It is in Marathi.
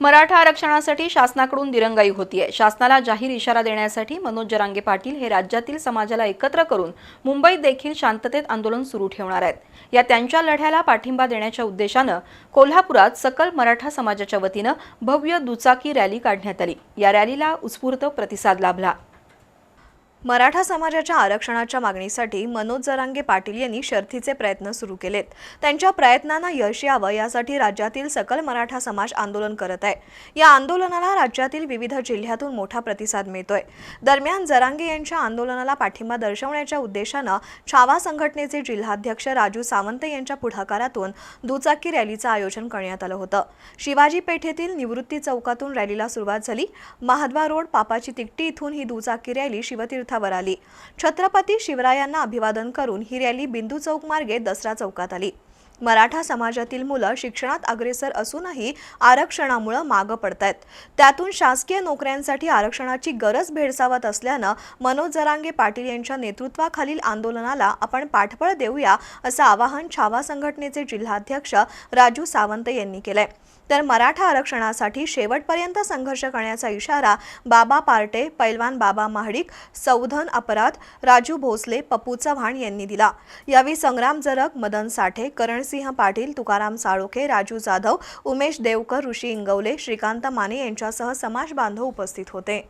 मराठा आरक्षणासाठी शासनाकडून दिरंगाई होतीये. शासनाला जाहीर इशारा देण्यासाठी मनोज जरांगे पाटील हे राज्यातील समाजाला एकत्र करून मुंबईत देखील शांततेत आंदोलन सुरू ठेवणार आहेत. या त्यांच्या लढ्याला पाठिंबा देण्याच्या उद्देशानं कोल्हापुरात सकल मराठा समाजाच्या वतीनं भव्य दुचाकी रॅली काढण्यात आली. या रॅलीला उत्स्फूर्त प्रतिसाद लाभला. मराठा समाजाच्या आरक्षणाच्या मागणीसाठी मनोज जरांगे पाटील यांनी शर्थीचे प्रयत्न सुरू केलेत. त्यांच्या प्रयत्नांना यश यावं यासाठी राज्यातील सकल मराठा समाज आंदोलन करत आहे. या आंदोलनाला राज्यातील विविध जिल्ह्यातून मोठा प्रतिसाद मिळतोय. दरम्यान जरांगे यांच्या आंदोलनाला पाठिंबा दर्शवण्याच्या उद्देशानं छावा संघटनेचे जिल्हाध्यक्ष राजू सावंत यांच्या पुढाकारातून दुचाकी रॅलीचं आयोजन करण्यात आलं होतं. शिवाजी पेठेतील निवृत्ती चौकातून रॅलीला सुरुवात झाली. महाद्वा रोड पापाची तिकटी इथून ही दुचाकी रॅली शिवतीर्थ शिवतीर्थावर आली. छत्रपती शिवरायांना अभिवादन करून ही रॅली बिंदू चौक मार्गे दसरा चौकात आली. मराठा समाजातील मुलं शिक्षणात अग्रेसर असूनही आरक्षणामुळं मागं पडतायत. त्यातून शासकीय नोकऱ्यांसाठी आरक्षणाची गरज भेडसावत असल्यानं मनोज जरांगे पाटील यांच्या नेतृत्वाखालील आंदोलनाला आपण पाठबळ देऊया असं आवाहन छावा संघटनेचे जिल्हाध्यक्ष राजू सावंत यांनी केलंय. तर मराठा आरक्षणासाठी शेवटपर्यंत संघर्ष करण्याचा इशारा बाबा पार्टे पैलवान बाबा महाडिक सौधन अपराध राजू भोसले पप्पू चव्हाण यांनी दिला. यावेळी संग्राम जरग मदन साठे करण करणसिंह पाटील तुकाराम साळोखे राजू जाधव उमेश देवकर ऋषी इंगवले श्रीकांत माने यांच्यासह समाज बांधव उपस्थित होते.